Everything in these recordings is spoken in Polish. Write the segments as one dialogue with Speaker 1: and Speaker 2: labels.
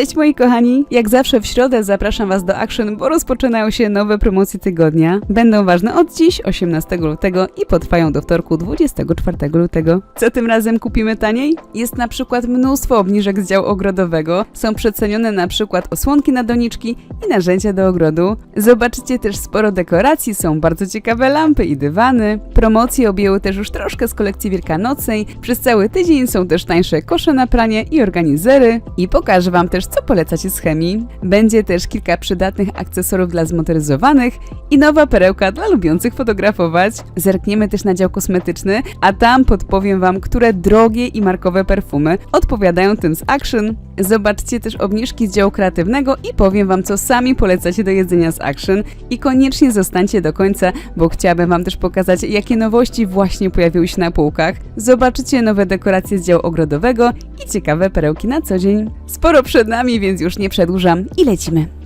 Speaker 1: Cześć moi kochani! Jak zawsze w środę zapraszam Was do Action, bo rozpoczynają się nowe promocje tygodnia. Będą ważne od dziś, 18 lutego i potrwają do wtorku, 24 lutego. Co tym razem kupimy taniej? Jest na przykład mnóstwo obniżek z działu ogrodowego. Są przecenione na przykład osłonki na doniczki i narzędzia do ogrodu. Zobaczycie też sporo dekoracji, są bardzo ciekawe lampy i dywany. Promocje objęły też już troszkę z kolekcji wielkanocnej. Przez cały tydzień są też tańsze kosze na pranie i organizery. I pokażę Wam też, co polecacie z chemii. Będzie też kilka przydatnych akcesorów dla zmotoryzowanych i nowa perełka dla lubiących fotografować. Zerkniemy też na dział kosmetyczny, a tam podpowiem Wam, które drogie i markowe perfumy odpowiadają tym z Action. Zobaczcie też obniżki z działu kreatywnego i powiem Wam, co sami polecacie do jedzenia z Action. I koniecznie zostańcie do końca, bo chciałabym Wam też pokazać, jakie nowości właśnie pojawiły się na półkach. Zobaczycie nowe dekoracje z działu ogrodowego i ciekawe perełki na co dzień. Sporo przed nami, więc już nie przedłużam i lecimy.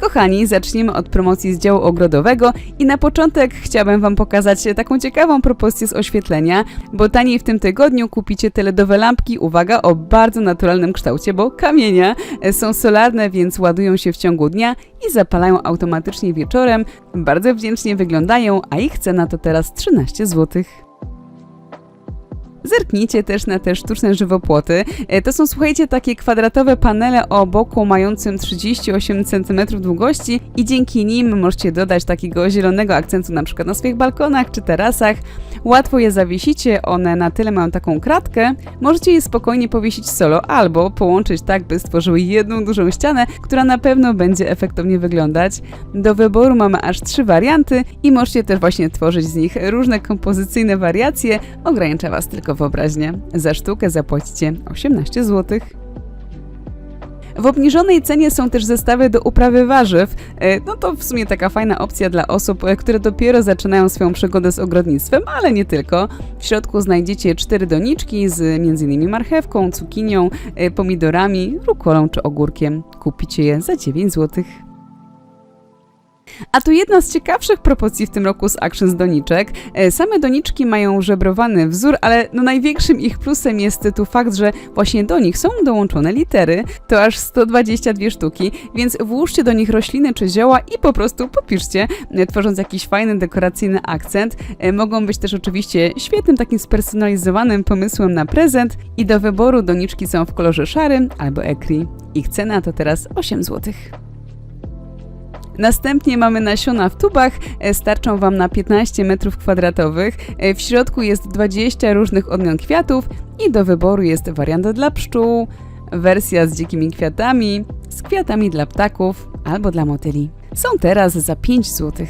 Speaker 1: Kochani, zaczniemy od promocji z działu ogrodowego i na początek chciałabym Wam pokazać taką ciekawą propozycję z oświetlenia, bo taniej w tym tygodniu kupicie te LEDowe lampki, uwaga, o bardzo naturalnym kształcie, bo kamienia e, są solarne, więc ładują się w ciągu dnia i zapalają automatycznie wieczorem. Bardzo wdzięcznie wyglądają, a ich cena to teraz 13 złotych. Zerknijcie też na te sztuczne żywopłoty. E, To są, słuchajcie, takie kwadratowe panele o boku mającym 38 cm długości i dzięki nim możecie dodać takiego zielonego akcentu na przykład na swoich balkonach czy tarasach. Łatwo je zawiesicie, one na tyle mają taką kratkę. Możecie je spokojnie powiesić solo albo połączyć tak, by stworzyły jedną dużą ścianę, która na pewno będzie efektownie wyglądać. Do wyboru mamy aż trzy warianty i możecie też właśnie tworzyć z nich różne kompozycyjne wariacje. Ogranicza Was tylko wyobraźnię. Za sztukę zapłacicie 18 zł. W obniżonej cenie są też zestawy do uprawy warzyw. E, No to w sumie taka fajna opcja dla osób, e, które dopiero zaczynają swoją przygodę z ogrodnictwem, ale nie tylko. W środku znajdziecie cztery doniczki z m.in. marchewką, cukinią, e, pomidorami, rukolą czy ogórkiem. Kupicie je za 9 złotych. A tu jedna z ciekawszych propozycji w tym roku z Action z doniczek. E, Same doniczki mają żebrowany wzór, ale no największym ich plusem jest tu fakt, że właśnie do nich są dołączone litery. To aż 122 sztuki, więc włóżcie do nich rośliny czy zioła i po prostu popiszcie, e, tworząc jakiś fajny dekoracyjny akcent. E, Mogą być też oczywiście świetnym takim spersonalizowanym pomysłem na prezent i do wyboru doniczki są w kolorze szarym albo ekri. Ich cena to teraz 8 złotych. Następnie mamy nasiona w tubach, e, starczą Wam na 15 m2. E, W środku jest 20 różnych odmian kwiatów i do wyboru jest wariant dla pszczół, wersja z dzikimi kwiatami, z kwiatami dla ptaków albo dla motyli. Są teraz za 5 zł.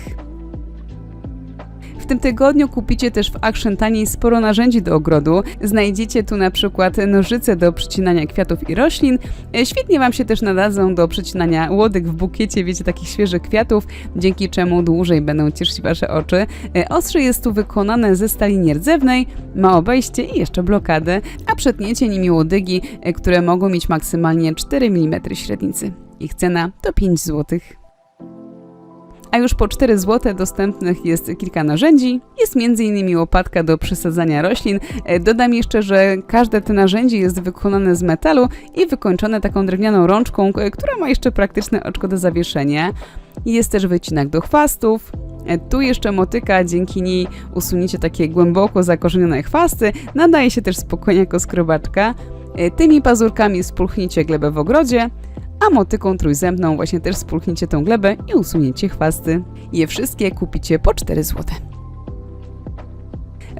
Speaker 1: W tym tygodniu kupicie też w Action taniej sporo narzędzi do ogrodu. Znajdziecie tu na przykład nożyce do przycinania kwiatów i roślin. E, Świetnie Wam się też nadadzą do przycinania łodyg w bukiecie, wiecie, takich świeżych kwiatów, dzięki czemu dłużej będą cieszyć Wasze oczy. E, Ostrze jest tu wykonane ze stali nierdzewnej, ma obejście i jeszcze blokadę, a przetniecie nimi łodygi, e, które mogą mieć maksymalnie 4 mm średnicy. Ich cena to 5 złotych a już po 4 zł dostępnych jest kilka narzędzi. Jest m.in. łopatka do przesadzania roślin. E, Dodam jeszcze, że każde te narzędzie jest wykonane z metalu i wykończone taką drewnianą rączką, e, która ma jeszcze praktyczne oczko do zawieszenia. Jest też wycinak do chwastów. E, Tu jeszcze motyka, dzięki niej usuniecie takie głęboko zakorzenione chwasty. Nadaje się też spokojnie jako skrobaczka. Tymi pazurkami spulchniecie glebę w ogrodzie, a motyką trójzębną właśnie też spulchniecie tą glebę i usuniecie chwasty. Je wszystkie kupicie po 4 zł.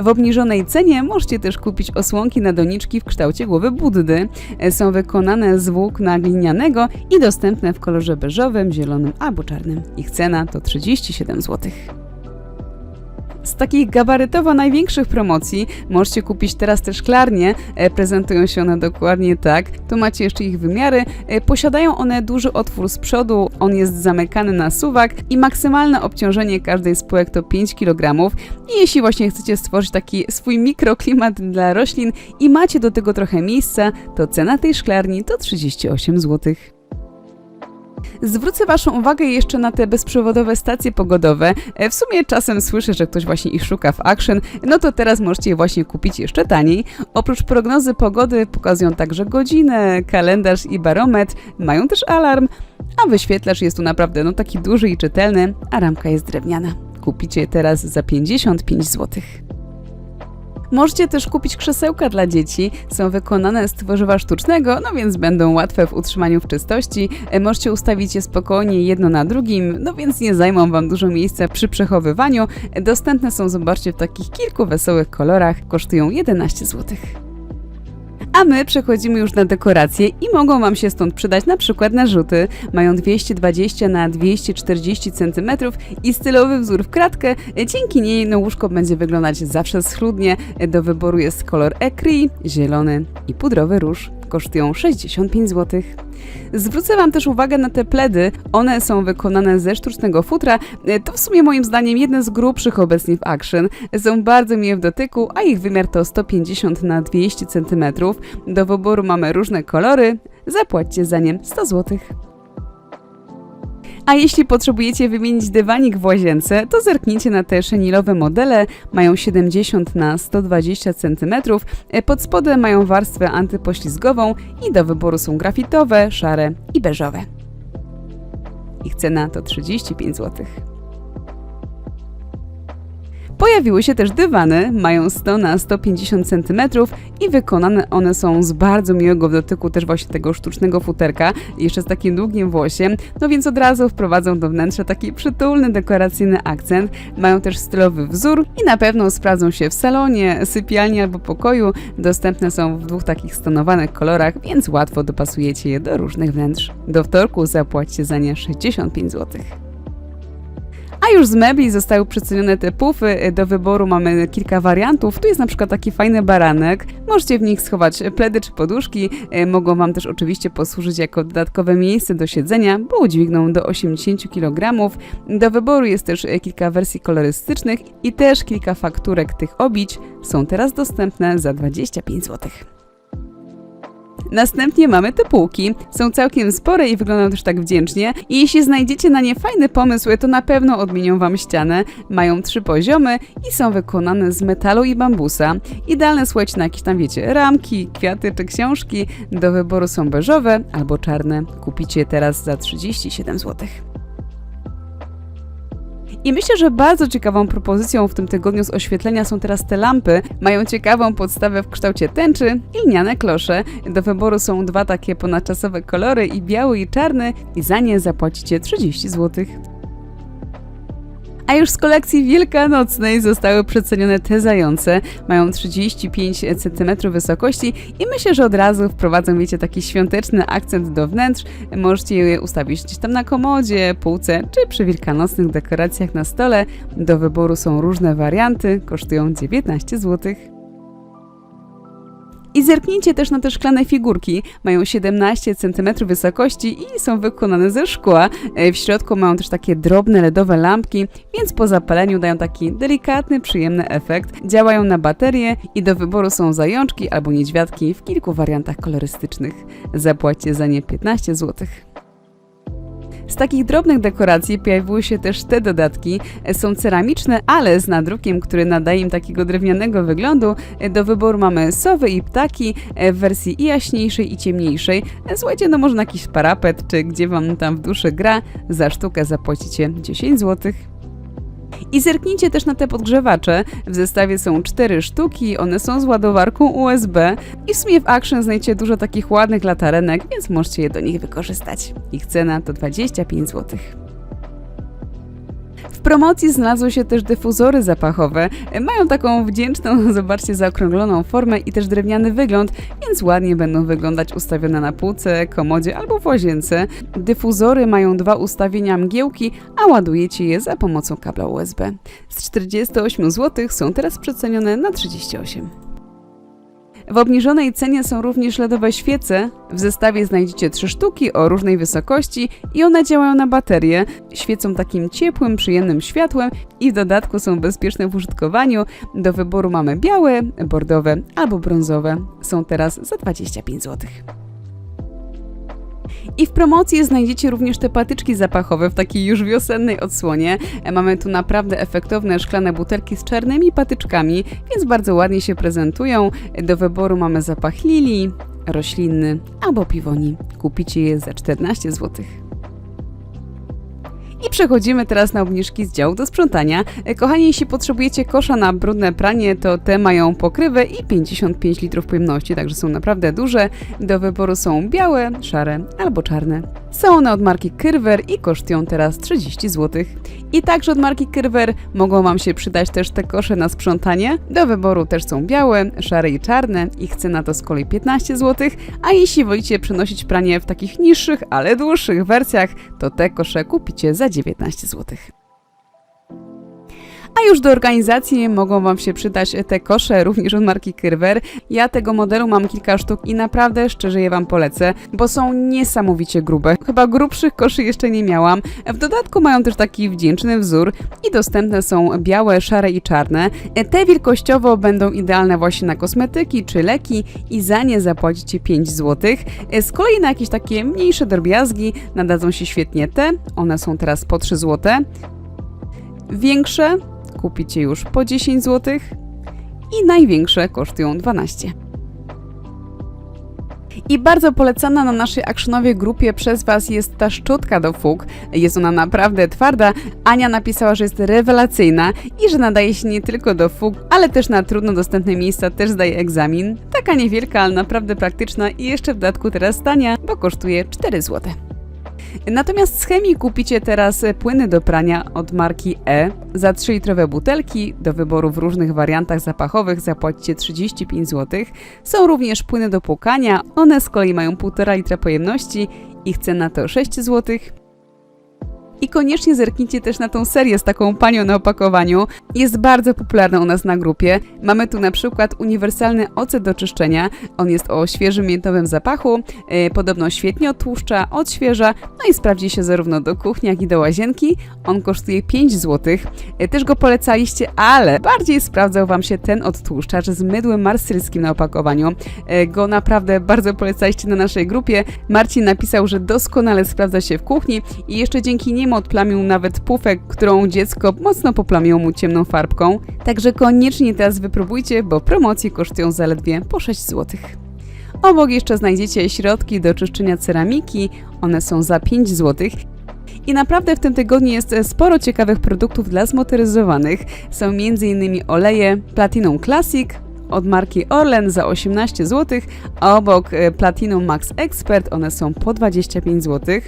Speaker 1: W obniżonej cenie możecie też kupić osłonki na doniczki w kształcie głowy Buddy. E, Są wykonane z włókna glinianego i dostępne w kolorze beżowym, zielonym albo czarnym. Ich cena to 37 zł. Z takich gabarytowo największych promocji możecie kupić teraz te szklarnie. E, Prezentują się one dokładnie tak. Tu macie jeszcze ich wymiary. E, Posiadają one duży otwór z przodu, on jest zamykany na suwak i maksymalne obciążenie każdej z półek to 5 kg. I jeśli właśnie chcecie stworzyć taki swój mikroklimat dla roślin i macie do tego trochę miejsca, to cena tej szklarni to 38 zł. Zwrócę Waszą uwagę jeszcze na te bezprzewodowe stacje pogodowe. E, W sumie czasem słyszę, że ktoś właśnie ich szuka w Action, no to teraz możecie je właśnie kupić jeszcze taniej. Oprócz prognozy pogody pokazują także godzinę, kalendarz i barometr, mają też alarm, a wyświetlacz jest tu naprawdę no taki duży i czytelny, a ramka jest drewniana. Kupicie teraz za 55 zł. Możecie też kupić krzesełka dla dzieci. Są wykonane z tworzywa sztucznego, no więc będą łatwe w utrzymaniu w czystości. E, Możecie ustawić je spokojnie jedno na drugim, no więc nie zajmą Wam dużo miejsca przy przechowywaniu. E, Dostępne są, zobaczcie, w takich kilku wesołych kolorach. Kosztują 11 zł. A my przechodzimy już na dekoracje i mogą Wam się stąd przydać na przykład narzuty. Mają 220 na 240 cm i stylowy wzór w kratkę. Dzięki niej no, łóżko będzie wyglądać zawsze schludnie. Do wyboru jest kolor ecri, zielony i pudrowy róż. Kosztują 65 zł. Zwrócę Wam też uwagę na te pledy. One są wykonane ze sztucznego futra. To w sumie moim zdaniem jedne z grubszych obecnie w Action. Są bardzo miłe w dotyku, a ich wymiar to 150 na 200 cm. Do wyboru mamy różne kolory. Zapłaćcie za nie 100 zł. A jeśli potrzebujecie wymienić dywanik w łazience, to zerknijcie na te szenilowe modele. Mają 70 na 120 cm. Pod spodem mają warstwę antypoślizgową i do wyboru są grafitowe, szare i beżowe. Ich cena to 35 zł. Pojawiły się też dywany, mają 100 na 150 cm i wykonane one są z bardzo miłego w dotyku też właśnie tego sztucznego futerka, jeszcze z takim długim włosiem, no więc od razu wprowadzą do wnętrza taki przytulny, dekoracyjny akcent. Mają też stylowy wzór i na pewno sprawdzą się w salonie, sypialni albo pokoju. Dostępne są w dwóch takich stonowanych kolorach, więc łatwo dopasujecie je do różnych wnętrz. Do wtorku zapłaćcie za nie 65 zł. A już z mebli zostały przecenione te pufy. Do wyboru mamy kilka wariantów. Tu jest na przykład taki fajny baranek. Możecie w nich schować pledy czy poduszki. E, Mogą Wam też oczywiście posłużyć jako dodatkowe miejsce do siedzenia, bo udźwigną do 80 kg. Do wyboru jest też e, kilka wersji kolorystycznych i też kilka fakturek tych obić. Są teraz dostępne za 25 zł. Następnie mamy te półki. Są całkiem spore i wyglądają też tak wdzięcznie. I jeśli znajdziecie na nie fajny pomysł, to na pewno odmienią Wam ścianę. Mają trzy poziomy i są wykonane z metalu i bambusa. Idealne słuchajcie na jakieś tam, wiecie, ramki, kwiaty czy książki. Do wyboru są beżowe albo czarne. Kupicie teraz za 37 zł. I myślę, że bardzo ciekawą propozycją w tym tygodniu z oświetlenia są teraz te lampy. Mają ciekawą podstawę w kształcie tęczy i lniane klosze. Do wyboru są dwa takie ponadczasowe kolory i biały i czarny i za nie zapłacicie 30 zł. A już z kolekcji wielkanocnej zostały przecenione te zające. Mają 35 cm wysokości i myślę, że od razu wprowadzą, wiecie, taki świąteczny akcent do wnętrz. Możecie je ustawić gdzieś tam na komodzie, półce czy przy wielkanocnych dekoracjach na stole. Do wyboru są różne warianty, kosztują 19 zł. I zerknijcie też na te szklane figurki. Mają 17 cm wysokości i są wykonane ze szkła. E, W środku mają też takie drobne LEDowe lampki, więc po zapaleniu dają taki delikatny, przyjemny efekt. Działają na baterie i do wyboru są zajączki albo niedźwiadki w kilku wariantach kolorystycznych. Zapłaćcie za nie 15 zł. Z takich drobnych dekoracji pojawiły się też te dodatki. Są ceramiczne, ale z nadrukiem, który nadaje im takiego drewnianego wyglądu. Do wyboru mamy sowy i ptaki w wersji i jaśniejszej i ciemniejszej. Słuchajcie, no może na jakiś parapet, czy gdzie wam tam w duszy gra. Za sztukę zapłacicie 10 zł. I zerknijcie też na te podgrzewacze. W zestawie są cztery sztuki, one są z ładowarką USB i w sumie w Action znajdziecie dużo takich ładnych latarenek, więc możecie je do nich wykorzystać. Ich cena to 25 zł. Promocji znalazły się też dyfuzory zapachowe. Mają taką wdzięczną, zobaczcie, zaokrągloną formę i też drewniany wygląd, więc ładnie będą wyglądać ustawione na półce, komodzie albo w łazience. Dyfuzory mają dwa ustawienia mgiełki, a ładujecie je za pomocą kabla USB. Z 48 zł są teraz przecenione na 38. W obniżonej cenie są również LEDowe świece. W zestawie znajdziecie trzy sztuki o różnej wysokości i one działają na baterię. Świecą takim ciepłym, przyjemnym światłem i w dodatku są bezpieczne w użytkowaniu. Do wyboru mamy białe, bordowe albo brązowe. Są teraz za 25 zł. I w promocji znajdziecie również te patyczki zapachowe w takiej już wiosennej odsłonie. E, Mamy tu naprawdę efektowne szklane butelki z czarnymi patyczkami, więc bardzo ładnie się prezentują. E, Do wyboru mamy zapach lilii, roślinny albo piwoni. Kupicie je za 14 zł. I przechodzimy teraz na obniżki z działu do sprzątania. E, Kochani, jeśli potrzebujecie kosza na brudne pranie, to te mają pokrywę i 55 litrów pojemności, także są naprawdę duże. Do wyboru są białe, szare albo czarne. Są one od marki Kyrwer i kosztują teraz 30 zł. I także od marki Kyrwer mogą Wam się przydać też te kosze na sprzątanie. Do wyboru też są białe, szare i czarne. Ich cena to z kolei 15 zł. A jeśli wolicie przenosić pranie w takich niższych, ale dłuższych wersjach, to te kosze kupicie za 19 zł. A już do organizacji mogą Wam się przydać te kosze, również od marki Kyrwer. Ja tego modelu mam kilka sztuk i naprawdę szczerze je Wam polecę, bo są niesamowicie grube. Chyba grubszych koszy jeszcze nie miałam. W dodatku mają też taki wdzięczny wzór i dostępne są białe, szare i czarne. Te wielkościowo będą idealne właśnie na kosmetyki czy leki i za nie zapłacicie 5 zł. Z kolei na jakieś takie mniejsze drobiazgi nadadzą się świetnie te. One są teraz po 3 zł. Większe kupicie już po 10 zł i największe kosztują 12. I bardzo polecana na naszej actionowej grupie przez Was jest ta szczotka do fug. Jest ona naprawdę twarda. Ania napisała, że jest rewelacyjna i że nadaje się nie tylko do fug, ale też na trudno dostępne miejsca też zdaje egzamin. Taka niewielka, ale naprawdę praktyczna i jeszcze w dodatku teraz tania, bo kosztuje 4 zł. Natomiast z chemii kupicie teraz płyny do prania od marki E. Za 3-litrowe butelki do wyboru w różnych wariantach zapachowych zapłacicie 35 zł. Są również płyny do płukania, one z kolei mają 1,5 litra pojemności, ich cena to 6 zł. I koniecznie zerknijcie też na tą serię z taką panią na opakowaniu. Jest bardzo popularna u nas na grupie. Mamy tu na przykład uniwersalny ocet do czyszczenia. On jest o świeżym miętowym zapachu, yy, podobno świetnie odtłuszcza, odświeża, no i sprawdzi się zarówno do kuchni, jak i do łazienki. On kosztuje 5 zł. Yy, też go polecaliście, ale bardziej sprawdzał Wam się ten odtłuszczacz z mydłem marsylskim na opakowaniu. Yy, go naprawdę bardzo polecaliście na naszej grupie. Marcin napisał, że doskonale sprawdza się w kuchni i jeszcze dzięki niemu odplamił nawet pufek, którą dziecko mocno poplamiło mu ciemną farbką. Także koniecznie teraz wypróbujcie, bo promocje kosztują zaledwie po 6 zł. Obok jeszcze znajdziecie środki do czyszczenia ceramiki, one są za 5 zł. I naprawdę w tym tygodniu jest sporo ciekawych produktów dla zmotoryzowanych. Są m.in. oleje Platinum Classic, od marki Orlen za 18 zł, a obok e, Platinum Max Expert one są po 25 zł.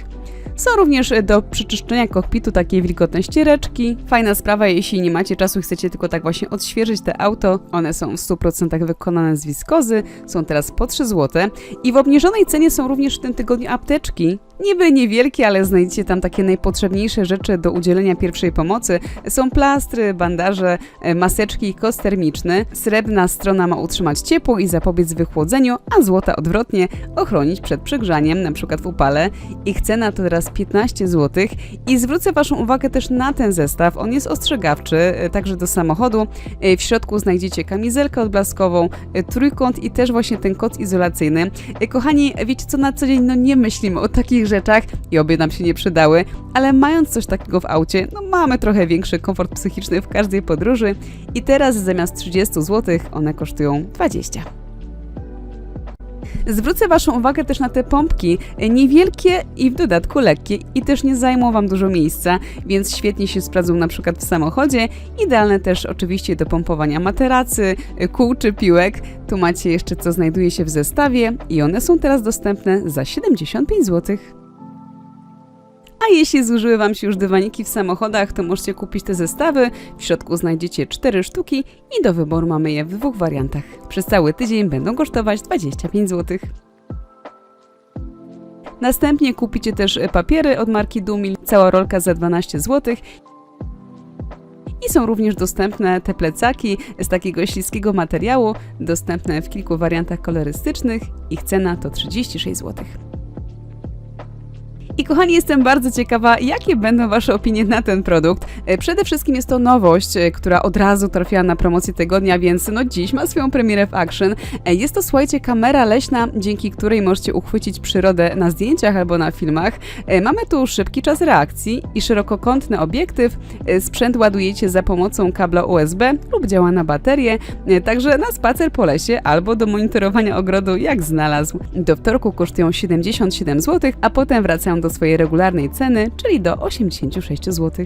Speaker 1: Są również do przeczyszczenia kokpitu takie wilgotne ściereczki. Fajna sprawa, jeśli nie macie czasu i chcecie tylko tak właśnie odświeżyć te auto. One są w 100% wykonane z wiskozy, są teraz po 3 zł. I w obniżonej cenie są również w tym tygodniu apteczki. Niby niewielkie, ale znajdziecie tam takie najpotrzebniejsze rzeczy do udzielenia pierwszej pomocy. Są plastry, bandaże, e, maseczki, koc termiczny. Srebrna strona ma utrzymać ciepło i zapobiec wychłodzeniu, a złota odwrotnie ochronić przed przegrzaniem, np. w upale. Ich cena to teraz 15 zł. I zwrócę Waszą uwagę też na ten zestaw. On jest ostrzegawczy, e, także do samochodu. E, W środku znajdziecie kamizelkę odblaskową, trójkąt i też właśnie ten koc izolacyjny. Kochani, wiecie co, na co dzień no nie myślimy o takich rzeczach i obie nam się nie przydały, ale mając coś takiego w aucie, no mamy trochę większy komfort psychiczny w każdej podróży i teraz zamiast 30 zł one kosztują 20. Zwrócę Waszą uwagę też na te pompki, niewielkie i w dodatku lekkie i też nie zajmą Wam dużo miejsca, więc świetnie się sprawdzą na przykład w samochodzie. Idealne też oczywiście do pompowania materacy, kół czy piłek. Tu macie jeszcze co znajduje się w zestawie i one są teraz dostępne za 75 zł. A jeśli zużyły Wam się już dywaniki w samochodach, to możecie kupić te zestawy. W środku znajdziecie 4 sztuki i do wyboru mamy je w dwóch wariantach. Przez cały tydzień będą kosztować 25 zł. Następnie kupicie też papiery od marki Dumil, cała rolka za 12 zł. I są również dostępne te plecaki z takiego śliskiego materiału, dostępne w kilku wariantach kolorystycznych. Ich cena to 36 zł. I kochani, jestem bardzo ciekawa, jakie będą Wasze opinie na ten produkt. E, Przede wszystkim jest to nowość, e, która od razu trafiła na promocję tygodnia, więc no dziś ma swoją premierę w Action. E, Jest to, słuchajcie, kamera leśna, dzięki której możecie uchwycić przyrodę na zdjęciach albo na filmach. Mamy tu szybki czas reakcji i szerokokątny obiektyw. Sprzęt ładujecie za pomocą kabla USB lub działa na baterię, także na spacer po lesie albo do monitorowania ogrodu jak znalazł. Do wtorku kosztują 77 zł, a potem wracają do swojej regularnej ceny, czyli do 86 zł.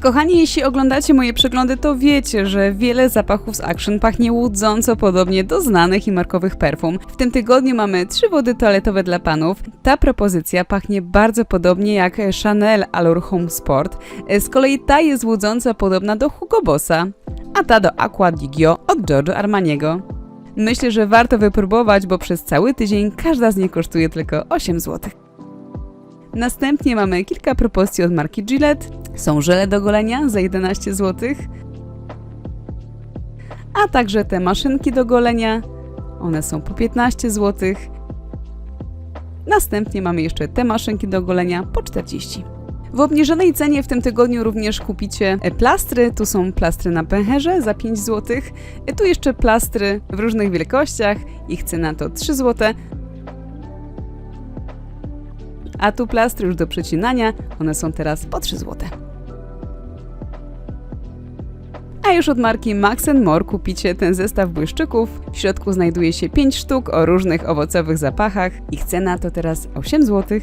Speaker 1: Kochani, jeśli oglądacie moje przeglądy, to wiecie, że wiele zapachów z Action pachnie łudząco podobnie do znanych i markowych perfum. W tym tygodniu mamy trzy wody toaletowe dla panów. Ta propozycja pachnie bardzo podobnie jak Chanel Allure Home Sport. Z kolei ta jest łudząco podobna do Hugo Bossa, a ta do Aqua di Gio od Giorgio Armaniego. Myślę, że warto wypróbować, bo przez cały tydzień każda z nich kosztuje tylko 8 zł. Następnie mamy kilka propozycji od marki Gillette. Są żele do golenia za 11 zł. A także te maszynki do golenia. One są po 15 zł. Następnie mamy jeszcze te maszynki do golenia po 40. W obniżonej cenie w tym tygodniu również kupicie plastry. Tu są plastry na pęcherze za 5 zł. Tu jeszcze plastry w różnych wielkościach. Ich cena to 3 zł. A tu plastry już do przecinania. One są teraz po 3 zł. A już od marki Max More kupicie ten zestaw błyszczyków. W środku znajduje się 5 sztuk o różnych owocowych zapachach. Ich cena to teraz 8 zł.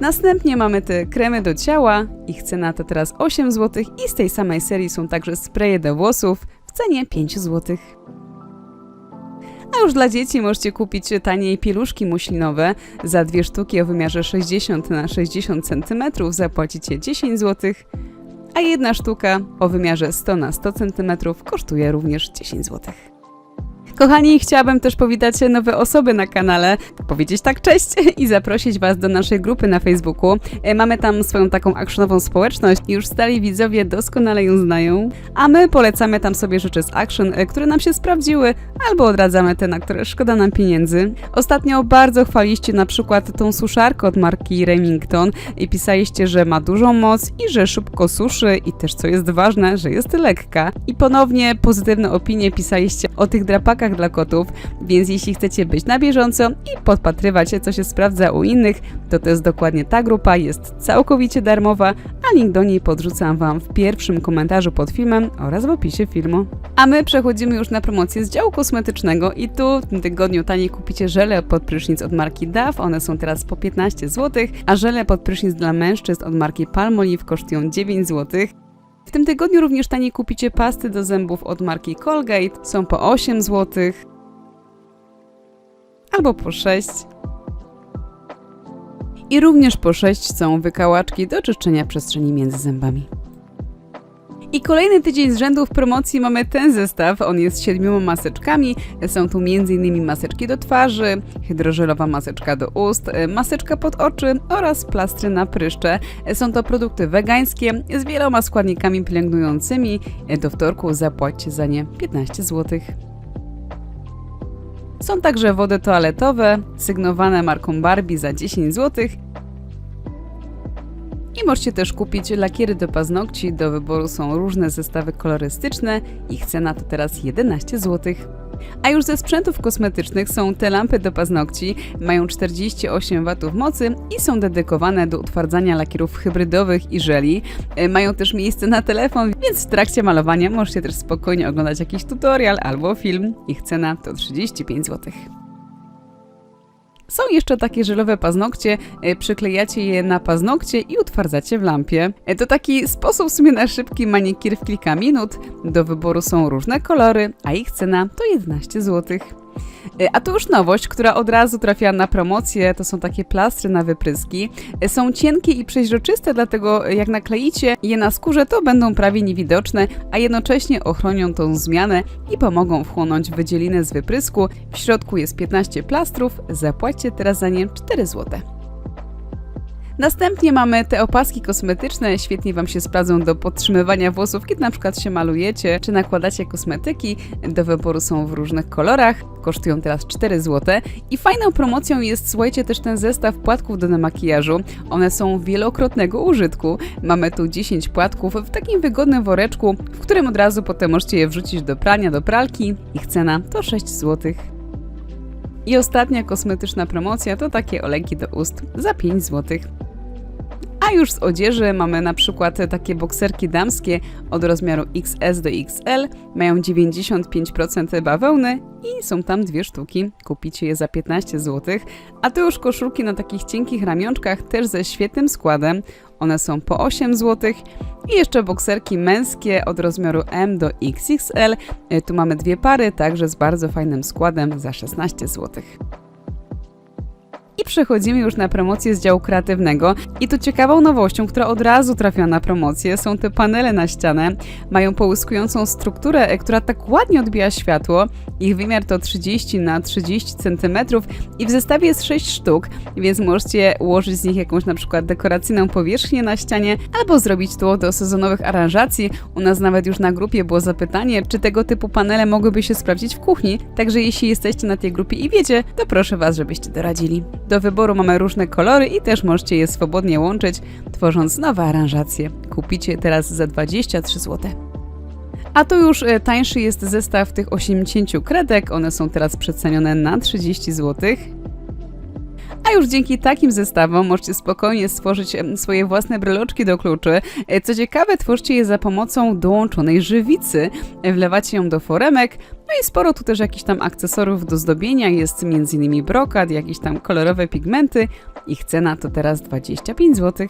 Speaker 1: Następnie mamy te kremy do ciała. Ich cena to teraz 8 zł i z tej samej serii są także spreje do włosów w cenie 5 zł. A już dla dzieci możecie kupić taniej pieluszki muślinowe. Za dwie sztuki o wymiarze 60 na 60 cm zapłacicie 10 zł, a jedna sztuka o wymiarze 100 na 100 cm kosztuje również 10 zł. Kochani, chciałabym też powitać nowe osoby na kanale, powiedzieć tak cześć i zaprosić Was do naszej grupy na Facebooku. E, Mamy tam swoją taką actionową społeczność i już stali widzowie doskonale ją znają, a my polecamy tam sobie rzeczy z action, e, które nam się sprawdziły, albo odradzamy te, na które szkoda nam pieniędzy. Ostatnio bardzo chwaliście na przykład tą suszarkę od marki Remington i pisaliście, że ma dużą moc i że szybko suszy i też co jest ważne, że jest lekka. I ponownie pozytywne opinie pisaliście o tych drapakach dla kotów, więc jeśli chcecie być na bieżąco i podpatrywać co się sprawdza u innych, to to jest dokładnie ta grupa, jest całkowicie darmowa, a link do niej podrzucam Wam w pierwszym komentarzu pod filmem oraz w opisie filmu. A my przechodzimy już na promocję z działu kosmetycznego i tu w tym tygodniu taniej kupicie żele pod prysznic od marki DAF, one są teraz po 15 zł, a żele pod prysznic dla mężczyzn od marki Palmolive kosztują 9 zł. W tym tygodniu również taniej kupicie pasty do zębów od marki Colgate, są po 8 zł albo po 6. I również po 6 są wykałaczki do czyszczenia przestrzeni między zębami. I kolejny tydzień z rzędu w promocji mamy ten zestaw. On jest z siedmioma maseczkami. Są tu m.in. maseczki do twarzy, hydrożelowa maseczka do ust, maseczka pod oczy oraz plastry na pryszcze. Są to produkty wegańskie z wieloma składnikami pielęgnującymi. Do wtorku zapłaćcie za nie 15 zł. Są także wody toaletowe, sygnowane marką Barbie za 10 zł. I możecie też kupić lakiery do paznokci. Do wyboru są różne zestawy kolorystyczne. Ich cena to teraz 11 zł. A już ze sprzętów kosmetycznych są te lampy do paznokci. Mają 48 W mocy i są dedykowane do utwardzania lakierów hybrydowych i żeli. E, Mają też miejsce na telefon, więc w trakcie malowania możecie też spokojnie oglądać jakiś tutorial albo film. Ich cena to 35 zł. Są jeszcze takie żelowe paznokcie, e, przyklejacie je na paznokcie i utwardzacie w lampie. E, To taki sposób w sumie na szybki manikir w kilka minut. Do wyboru są różne kolory, a ich cena to 11 zł. E, A tu już nowość, która od razu trafiła na promocję, to są takie plastry na wypryski. E, Są cienkie i przeźroczyste, dlatego jak nakleicie je na skórze, to będą prawie niewidoczne, a jednocześnie ochronią tą zmianę i pomogą wchłonąć wydzielinę z wyprysku. W środku jest 15 plastrów, zapłaćcie teraz za nie 4 zł. Następnie mamy te opaski kosmetyczne, świetnie Wam się sprawdzą do podtrzymywania włosów, kiedy na przykład się malujecie, czy nakładacie kosmetyki. Do wyboru są w różnych kolorach, kosztują teraz 4 zł. I fajną promocją jest, słuchajcie, też ten zestaw płatków do makijażu. One są wielokrotnego użytku. Mamy tu 10 płatków w takim wygodnym woreczku, w którym od razu potem możecie je wrzucić do prania, do pralki. Ich cena to 6 zł. I ostatnia kosmetyczna promocja to takie olejki do ust za 5 zł. A już z odzieży mamy na przykład takie bokserki damskie od rozmiaru XS do XL, mają 95% bawełny i są tam dwie sztuki. Kupicie je za 15 zł. A to już koszulki na takich cienkich ramionczkach też ze świetnym składem. One są po 8 zł. I jeszcze bokserki męskie od rozmiaru M do XXL. E, Tu mamy dwie pary, także z bardzo fajnym składem za 16 zł. I przechodzimy już na promocję z działu kreatywnego. I tu ciekawą nowością, która od razu trafia na promocję, są te panele na ścianę. Mają połyskującą strukturę, e, która tak ładnie odbija światło. Ich wymiar to 30 na 30 cm i w zestawie jest 6 sztuk, więc możecie ułożyć z nich jakąś na przykład dekoracyjną powierzchnię na ścianie albo zrobić tło do sezonowych aranżacji. U nas nawet już na grupie było zapytanie, czy tego typu panele mogłyby się sprawdzić w kuchni. Także jeśli jesteście na tej grupie i wiecie, to proszę Was, żebyście doradzili. Do wyboru mamy różne kolory i też możecie je swobodnie łączyć, tworząc nowe aranżacje. Kupicie teraz za 23 zł. A to już e, tańszy jest zestaw tych 80 kredek, one są teraz przecenione na 30 zł. A już dzięki takim zestawom możecie spokojnie stworzyć swoje własne breloczki do kluczy. E, Co ciekawe, tworzycie je za pomocą dołączonej żywicy. E, Wlewacie ją do foremek, no i sporo tu też jakichś tam akcesorów do zdobienia, jest m.in. brokat, jakieś tam kolorowe pigmenty. Ich cena to teraz 25 zł.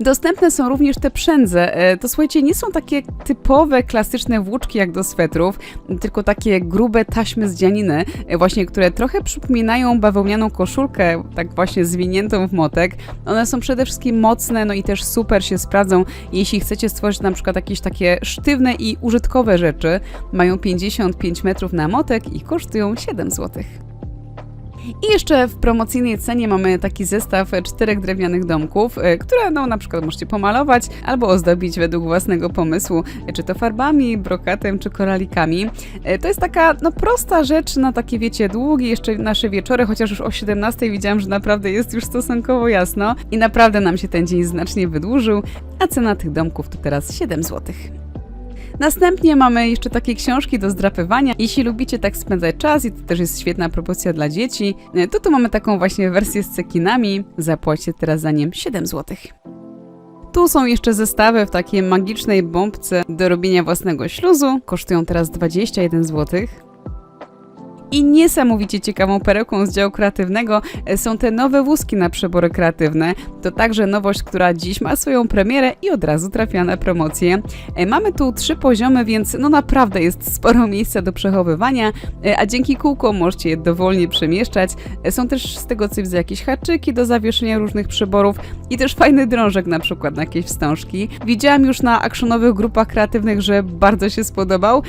Speaker 1: Dostępne są również te przędze. E, To słuchajcie, nie są takie typowe, klasyczne włóczki jak do swetrów, tylko takie grube taśmy z dzianiny, e, właśnie, które trochę przypominają bawełnianą koszulkę, tak właśnie zwiniętą w motek. One są przede wszystkim mocne, no i też super się sprawdzą, jeśli chcecie stworzyć na przykład jakieś takie sztywne i użytkowe rzeczy. Mają 55 metrów na motek i kosztują 7 zł. I jeszcze w promocyjnej cenie mamy taki zestaw czterech drewnianych domków, e, które no, na przykład możecie pomalować albo ozdobić według własnego pomysłu, e, czy to farbami, brokatem, czy koralikami. E, To jest taka no, prosta rzecz na takie, wiecie, długie jeszcze nasze wieczory, chociaż już o 17 widziałam, że naprawdę jest już stosunkowo jasno i naprawdę nam się ten dzień znacznie wydłużył, a cena tych domków to teraz 7 zł. Następnie mamy jeszcze takie książki do zdrapywania. Jeśli lubicie tak spędzać czas i to też jest świetna propozycja dla dzieci, e, to tu mamy taką właśnie wersję z cekinami. Zapłacicie teraz za nim 7 zł. Tu są jeszcze zestawy w takiej magicznej bombce do robienia własnego śluzu. Kosztują teraz 21 zł. I niesamowicie ciekawą perełką z działu kreatywnego e, są te nowe wózki na przebory kreatywne. To także nowość, która dziś ma swoją premierę i od razu trafia na promocję. E, Mamy tu trzy poziomy, więc no naprawdę jest sporo miejsca do przechowywania, e, a dzięki kółkom możecie je dowolnie przemieszczać. Są też z tego co widzę jakieś haczyki do zawieszenia różnych przyborów i też fajny drążek na przykład na jakieś wstążki. Widziałam już na actionowych grupach kreatywnych, że bardzo się spodobał,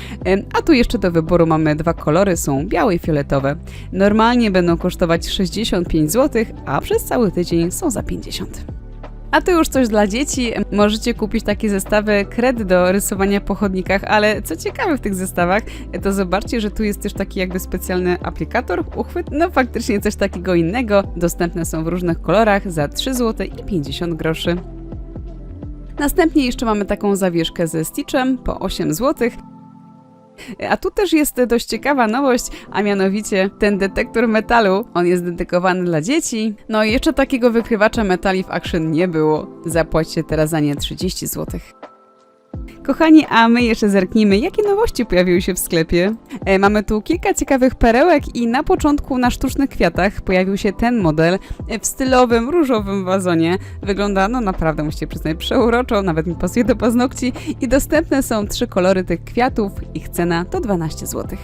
Speaker 1: a tu jeszcze do wyboru mamy dwa kolory, są białe i fioletowe. Normalnie będą kosztować 65 zł, a przez cały tydzień są za 50. A to już coś dla dzieci. Możecie kupić takie zestawy kred do rysowania po chodnikach, ale co ciekawe w tych zestawach, to zobaczcie, że tu jest też taki jakby specjalny aplikator, uchwyt, no faktycznie coś takiego innego. Dostępne są w różnych kolorach za 3 zł i 50 groszy. Następnie jeszcze mamy taką zawieszkę ze Stitchem po 8 zł. A tu też jest dość ciekawa nowość, a mianowicie ten detektor metalu. On jest dedykowany dla dzieci. No i jeszcze takiego wykrywacza metali w Action nie było. Zapłaćcie teraz za nie 30 zł. Kochani, a my jeszcze zerknijmy, jakie nowości pojawiły się w sklepie. E, mamy tu kilka ciekawych perełek i na początku na sztucznych kwiatach pojawił się ten model e, w stylowym, różowym wazonie. Wygląda, no naprawdę, musicie przyznać, przeuroczo, nawet mi pasuje do paznokci i dostępne są trzy kolory tych kwiatów. Ich cena to 12 zł.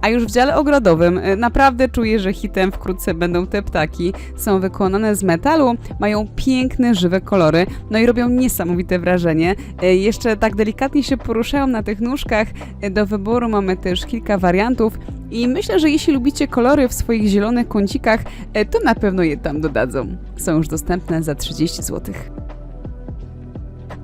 Speaker 1: A już w dziale ogrodowym e, naprawdę czuję, że hitem wkrótce będą te ptaki. Są wykonane z metalu, mają piękne, żywe kolory, no i robią niesamowite wrażenie. E, Jeszcze tak delikatnie się poruszają na tych nóżkach. E, Do wyboru mamy też kilka wariantów i myślę, że jeśli lubicie kolory w swoich zielonych kącikach, to na pewno je tam dodadzą. Są już dostępne za 30 zł.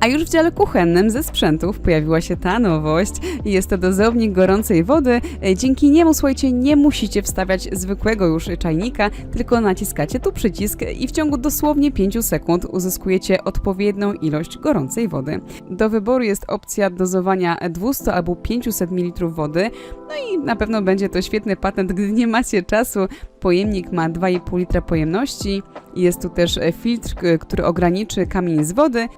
Speaker 1: A już w dziale kuchennym ze sprzętów pojawiła się ta nowość. Jest to dozownik gorącej wody. E, Dzięki niemu, słuchajcie, nie musicie wstawiać zwykłego już czajnika, tylko naciskacie tu przycisk i w ciągu dosłownie 5 sekund uzyskujecie odpowiednią ilość gorącej wody. Do wyboru jest opcja dozowania 200 albo 500 ml wody. No i na pewno będzie to świetny patent, gdy nie macie czasu. Pojemnik ma 2,5 litra pojemności. Jest tu też filtr, który ograniczy kamień z wody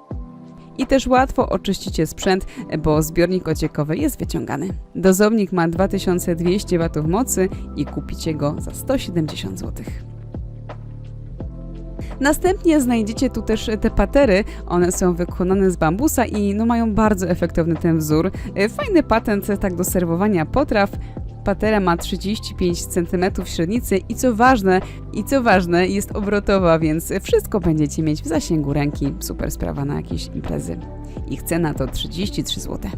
Speaker 1: i też łatwo oczyścicie sprzęt, bo zbiornik ociekowy jest wyciągany. Dozownik ma 2200 W mocy i kupicie go za 170 zł. Następnie znajdziecie tu też te patery. One są wykonane z bambusa i no mają bardzo efektowny ten wzór. E, Fajny patent tak do serwowania potraw. Patera ma 35 cm średnicy i co ważne, i co ważne, jest obrotowa, więc wszystko będziecie mieć w zasięgu ręki. Super sprawa na jakieś imprezy. Ich cena to 33 zł.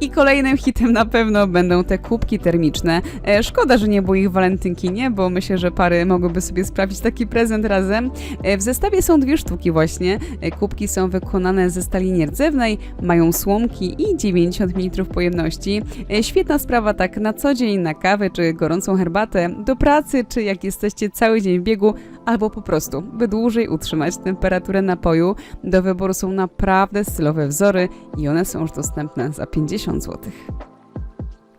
Speaker 1: I kolejnym hitem na pewno będą te kubki termiczne. E, szkoda, że nie było ich w walentynki, nie? Bo myślę, że pary mogłyby sobie sprawić taki prezent razem. E, w zestawie są dwie sztuki właśnie. E, kubki są wykonane ze stali nierdzewnej, mają słomki i 90 ml pojemności. Świetna sprawa tak na co dzień, na kawę czy gorącą herbatę, do pracy czy jak jesteście cały dzień w biegu, albo po prostu, by dłużej utrzymać temperaturę napoju. Do wyboru są naprawdę stylowe wzory i one są już dostępne za 50 zł.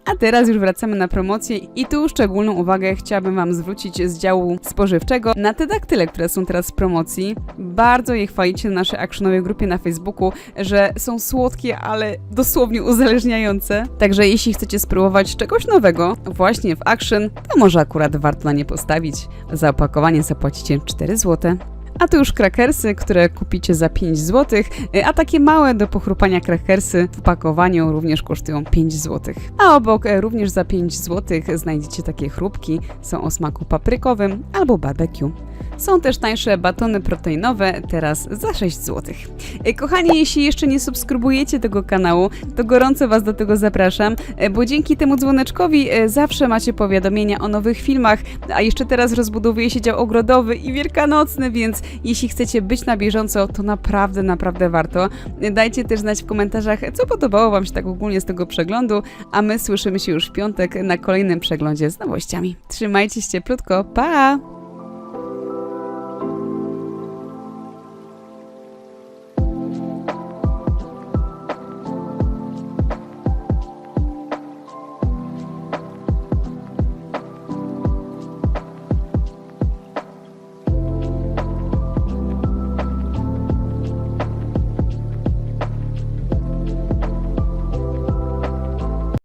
Speaker 1: A teraz już wracamy na promocję i tu szczególną uwagę chciałabym Wam zwrócić z działu spożywczego na te daktyle, które są teraz w promocji. Bardzo je chwalicie na naszej actionowej grupie na Facebooku, że są słodkie, ale dosłownie uzależniające. Także jeśli chcecie spróbować czegoś nowego właśnie w Action, to może akurat warto na nie postawić. Za opakowanie zapłacicie 4 zł. A tu już krakersy, które kupicie za 5 zł, a takie małe do pochrupania krakersy w pakowaniu również kosztują 5 zł. A obok e, również za 5 zł znajdziecie takie chrupki, są o smaku paprykowym albo barbecue. Są też tańsze batony proteinowe, teraz za 6 zł. E, Kochani, jeśli jeszcze nie subskrybujecie tego kanału, to gorąco Was do tego zapraszam, e, bo dzięki temu dzwoneczkowi e, zawsze macie powiadomienia o nowych filmach, a jeszcze teraz rozbudowuje się dział ogrodowy i wielkanocny, więc jeśli chcecie być na bieżąco, to naprawdę, naprawdę warto. Dajcie też znać w komentarzach, co podobało Wam się tak ogólnie z tego przeglądu, a my słyszymy się już w piątek na kolejnym przeglądzie z nowościami. Trzymajcie się cieplutko, pa!